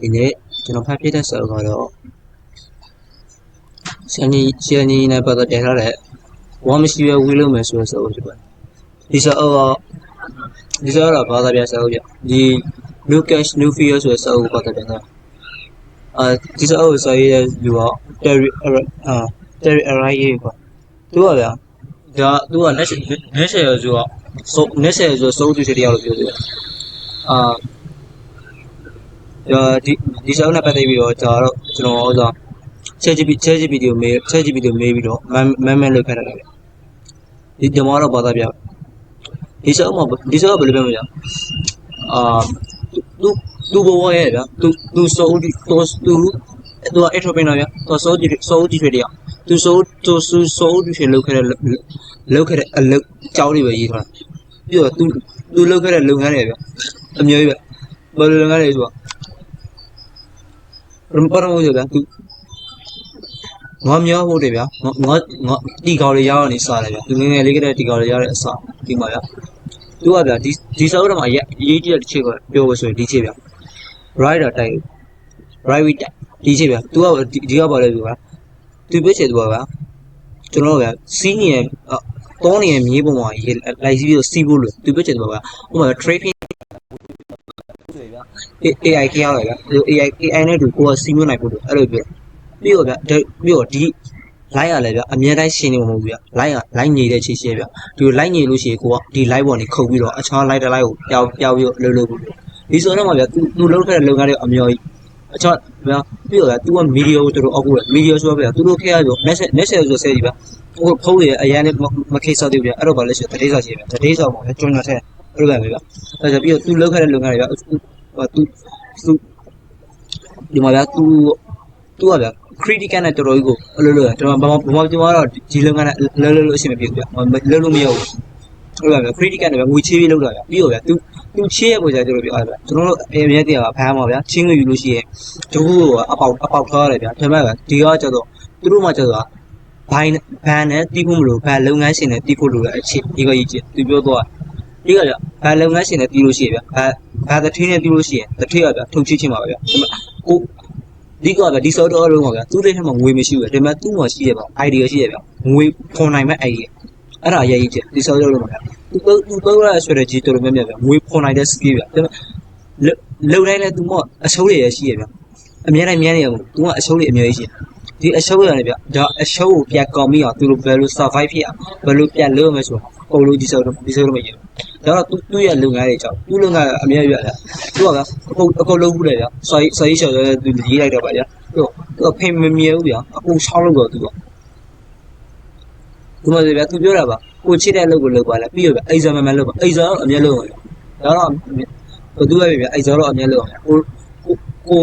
ဒီနေ့ကျွန်တော်ဖတ်ပြတဲ့စာအုပ်ကတော့ရှန်နီရှန်နီနဲ့ပတ်သက်တင်ထားတဲ့ဝမ်းမရှိပဲဝေးလို့မယ်ဆိုတဲ့စာအုပ်ဖြစ်ပါတယ်ဒီစာအုပ်ကဒီစာအုပ်ကဘာသာပြန်စာအုပ်ပြဒီ New Cash New Fear ဆိုတဲ့စာအုပ်ကိုပတ်သက်တင်တာအဲဒီစာအုပ်ကိုစာရေးတဲ့လူက Terry အာ Terry Array ပေါ့သူကဗျာဒါသူက net net share ဆိုတော့ so net share ဆိုစိုးသူတယောက်လို့ပြောတယ်အာ ဒီဒီစာအုပ်နဲ့ပတ်သက်ပြီးတော့ကျွန်တော်တို့ကျွန်တော်ဥစား ChatGPT ChatGPT ကိုမေး ChatGPT ကိုမေးပြီးတော့မန်မန်မန်လုပ်ခဲ့တာလေဒီဒီမှာတော့ဘာသာပြဒီစာအုပ်မှာဒီစာအုပ်ဘယ်လိုပြောမလဲအာသူသူဘဝရဲ့ဗျာသူသူစိုးဒီသူသူသူအဲ့ထောပင်းတော့ဗျာသူစိုးဒီစိုးဒီတွေတရားသူစိုးသူစိုးဒီတွေလောက်ခဲ့တဲ့လောက်ခဲ့တဲ့အလုပ်ကြောင်းတွေပဲရေးထားတာပြီးတော့သူသူလောက်ခဲ့တဲ့လုပ်ငန်းတွေဗျာအမျိုးကြီးပဲဘယ်လိုလုပ်ငန်းတွေဆိုတော့ ပရမပရမို့ကြဗျာသူငါမျောဖို့တယ်ဗျာငါငါငါတီကော်လေးရောက်နေစားတယ်ဗျာသူငယ်ငယ်လေးကတည်းကတီကော်လေးရောက်တဲ့အစားဒီမှာဗျာသူကဗျာဒီဒီစာအုပ်ထဲမှာအရေးကြီးတဲ့တစ်ချက်ကပြောလို့ဆိုရင်ဒီချက်ဗျာ rider တိုက် right with ဒီချက်ဗျာသူကဒီကပါလဲဗျာသူပြချက်သူကဗျာကျွန်တော်ဗျာစီးနေတောနေမြေပုံမှာရေးလိုက်စီးပြီးတော့စီးဖို့လို့သူပြချက်သူကဗျာဥပမာ trading ဆိုရဗျာ AI ခရောက်ရဗျာဒီ AI AI နဲ့တူကိုကစီးမွနိုင်ဖို့လို့အဲ့လိုပြောပြီးတော့ဗျာပြီးတော့ဒီ line ရလဲဗျာအမြဲတမ်းရှင်းနေမှာမဟုတ်ဘူးဗျာ line က line ညိတဲ့ချီရှင်းဗျာဒီ line ညိလို့ရှိရင်ကိုကဒီ line ပေါ်နေခုတ်ပြီးတော့အခြား line တစ် line ကိုပျောက်ပျောက်ပြီးလှုပ်လှုပ်ဖို့ဒီဆိုတော့မှဗျာသူသူလုပ်ခဲ့တဲ့လုပ်ငန်းတွေအများကြီးအခြားဗျာပြီးတော့ဗျာ तू က media ကိုတော်တော်အောက်ကို media ဆိုတော့ဗျာသူတို့ခဲ့ရဆို message message ဆိုဆဲကြီးဗျာဟိုဖုန်းရအရန်နဲ့မခေစားသေးဘူးဗျာအဲ့တော့ဗာလဲရှိတတိစာရှိဗျာတတိစာပေါ့ဗျာကျွန်းရတဲ့အဲ့လိုပဲဗျာအဲ့ဒါပြီးတော့ तू လုပ်ခဲ့တဲ့လုပ်ငန်းတွေဗျာ သူသူဒီမှာဗျာသူသူကဗျာ critical နဲ့တော်တော်ကြီးကိုအလိုလိုကျွန်တော်ဘာမှဘာမှကျွန်တော်ကတော့ဒီလုပ်ငန်းနဲ့လဲလဲလို့အဆင်မပြေဘူးဗျလဲလို့မရဘူးဟုတ်လားဗျ critical နဲ့ဗျငွေချေးပြီးလောက်တာဗျပြီးတော့ဗျသူသူချေးရပုံစံကျွန်တော်ပြောရဗျကျွန်တော်တို့အမြဲတည်းကဖမ်းပါဗျချင်းငွေယူလို့ရှိရင်တို့ကအပေါက်အပေါက်ထားရတယ်ဗျဒါပေမဲ့ဒီကကျတော့သူတို့မှကျတော့ဘိုင်းဘန်နဲ့တီးဖို့မလို့ဘန်လုပ်ငန်းရှင်နဲ့တီးဖို့လိုတဲ့အခြေဒီကကြီးသူပြောတော့ ဒီကကြဘာလုပ်ငန်းရှင်နဲ့တီးလို့ရှိရဗျဘာဘာတထင်းနဲ့တီးလို့ရှိရင်တထင်းရဗျထုံချချင်းပါဗျကိုဒီကဗျဒီစောတော့လုံးပါဗျသူ့လက်ထက်မှာငွေမရှိဘူးဒါပေမဲ့သူ့မှာရှိရဗျ idea ရှိရဗျငွေဖွန်နိုင်မဲ့ idea အဲ့ဒါအရေးကြီးဒီစောတော့လုံးပါဗျသူသူတော့ရ strategy တော်တော်များများဗျငွေဖွန်နိုင်တဲ့ skill ဗျဒါပေမဲ့လုံတိုင်းလဲသူမအချိုးတွေရရှိရဗျအများတိုင်းများနေရမို့သူကအချိုးတွေအများကြီးရှိဒီအရှုံးရတယ်ဗျဒါအရှုံးကိုပြန်ကောင်းပြီးအောင်သူတို့ဘယ်လို survive ဖြစ်အောင်ဘယ်လိုပြန်လုပ်မလဲဆိုတော့ပုံလို့ဒီစောတော့ဒီစောတော့မရဘူး ဒါတော့သူသူ့ရဲ့လုပ်ငန်းတွေကြောင့်သူ့လုပ်ငန်းအများကြီးရတယ်သူကကအကုန်အကုန်လုံးဘူးလေဗျာစာရေးစာရေးချော်ရဲသူရေးလိုက်တော့ပါဗျာသူသူကဖိမမြဲဘူးဗျာအကုန်ချောင်းလို့တော့သူကဒီမှာဗျာသူပြောတာပါကိုချစ်တဲ့လုပ်ကိုလုပ်ပါလားပြီးရဗျအိဇာမမလုပ်ပါအိဇာတော့အများလုပ်ပါဒါတော့ဘသူပဲဗျာအိဇာတော့အများလုပ်ပါကိုကို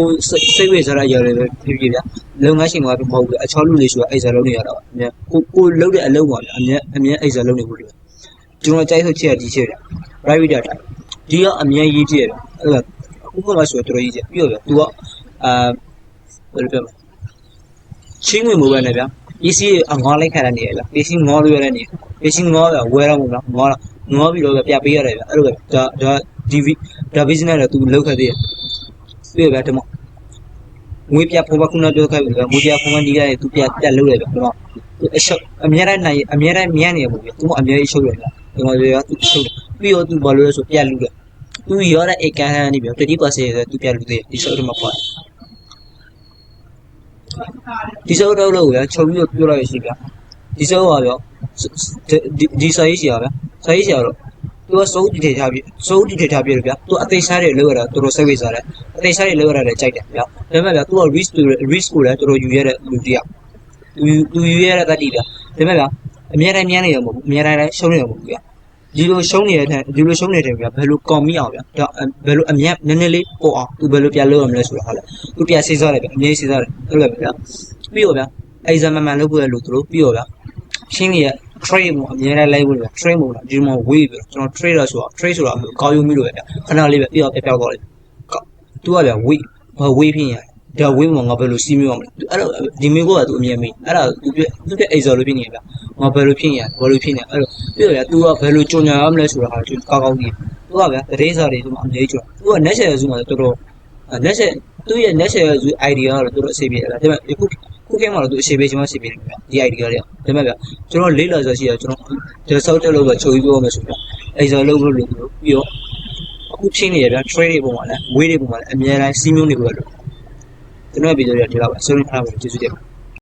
စိတ်ဝေစားရရတယ်ပဲဖြစ်ဖြစ်ဗျာလုပ်ငန်းရှင်ကမဟုတ်ဘူးအချောလူလေးဆိုအိဇာလုပ်နေရတာပါအများကိုကိုလုပ်တဲ့အလုပ်ပါဗျာအများအများအိဇာလုပ်နေဘူးလေ ကျွန်တော်ကြိုက်ဆုံးချက်ဒီချက်ဗျ private data ဒီကအမြဲရေးချက်အဲ့ဒါအခုကဆိုတော့တော်တော်ရေးချက်ပြီးတော့ဗျ तू ကအာဘယ်လိုပြောမလဲချင်းဝင်မိုးပဲနဲ့ဗျ PC အငေါလိုက်ခံရနေရလား PC ငေါလို့ရတဲ့နေ PC ငေါကဝဲရမှုလားငေါလားငေါပြီးတော့ပြပေးရတယ်ဗျအဲ့လိုပဲဒါဒါဒီဒါ business လည်း तू လောက်ခဲ့သေးတယ်ပြည့်ပဲတမငွေပြဖုံးမခုနပြောခဲ့ပြီဗျငွေပြဖုံးမဒီကရသူပြတက်လို့ရတယ်ဗျကျွန်တော်အရှုပ်အများတိုင်းနိုင်အများတိုင်းမြန်နေရပုံပြသူကအများကြီးရှုပ်ရတယ် ဒီမှာပြောသူရှုပ်ပြီးတော့သူဘာလို့လဲဆိုပြက်လူတယ်သူရောတဲ့အေကန်ဟန်နေပြော30%ဆိုသူပြက်လူသေးဒီစုပ်တော့မဖွာဒီစုပ်တော့လို့ဗျာချုပ်ပြီးတော့ပြောလိုက်ရှိဗျာဒီစုပ်ပါဗျာဒီစာရေးရှိရဗျာစာရေးရှိရတော့သူကစိုးဒီထေထားပြစိုးဒီထေထားပြတယ်ဗျာသူအသေးစားတွေလောက်ရတာတော်တော်စိတ်ဝေစားတယ်အသေးစားတွေလောက်ရတာလည်းကြိုက်တယ်ဗျာဒါပေမဲ့ဗျာသူက risk risk ကိုလည်းတော်တော်ယူရတဲ့လူတယောက်သူသူယူရတဲ့တတိဗျာဒါပေမဲ့ဗျာ အများတိုင်းများနေရမဟုတ်ဘူးအများတိုင်းလည်းရှုံးနေရမဟုတ်ဘူးဗျာဒီလိုရှုံးနေတဲ့ဒီလိုရှုံးနေတယ်ဗျာဘယ်လိုကောင်းမိအောင်ဗျာဒါဘယ်လိုအမြတ်နည်းနည်းလေးပို့အောင်သူဘယ်လိုပြန်လုပ်ရမလဲဆိုတာဟုတ်လားသူပြန်စဉ်းစားတယ်ဗျာအမြဲစဉ်းစားတယ်ဟုတ်လားဗျာပြီးတော့ဗျာအဲ့ဇာမမှန်လုပ်ဖို့ရလို့သူတို့ပြီးတော့ဗျာရှင်းရဲ့ trade မှာအများတိုင်းလိုက်ဖို့ဗျာ trade မို့လားဒီမှာ way ပြီးတော့ကျွန်တော် trader ဆိုတာ trade ဆိုတာကောင်းယူမိလို့ဗျာခဏလေးပဲပြီးတော့ပြပြောက်သွားတယ်သူကဗျာ way ဘာ way ဖြစ်ရတယ် ဒါဝင်းမှာငါဘယ်လိုစီးမျိုးအောင်လဲအဲ့တော့ဒီမျိုးကသူအမြင်မေးအဲ့ဒါသူပြသူပြအိဇော်လို့ဖြစ်နေဗျငါဘယ်လိုဖြစ်နေရဘယ်လိုဖြစ်နေအဲ့တော့ပြီးတော့ဗျ तू ကဘယ်လိုကြုံညာရမလဲဆိုတာဟာသူကောင်းကောင်းကြီးသူကဗျတရေစာတွေသူမှအမြဲကြုံသူက national စုမှာတော်တော် netshare သူ့ရဲ့ netshare ရဲ့ idea ကတော့တော်တော်အဆင်ပြေတယ်ဗျာဒါပေမဲ့ခုခုခေတ်မှာတော့သူအဆင်ပြေချင်မှအဆင်ပြေတယ်ဗျာဒီ idea တွေကဒါပေမဲ့ဗျာကျွန်တော်လေးလာဆိုရှိရကျွန်တော်ဒီဆောက်တက်လို့ပဲချုပ်ပြီးပြောမယ်ဆိုဗျာအဲ့ဆိုလို့လို့လို့ပြီးတော့အခုချင်းနေရဗျာ trade တွေပုံမှာလည်း way တွေပုံမှာလည်းအများတိုင်းစီးမျိုးနေပြီးတော့ ကျွန်တော်ဗီဒီယိုတွေဒီလောက်ပဲဆွေးနွေးထားပါကျေးဇူးတင်ပါ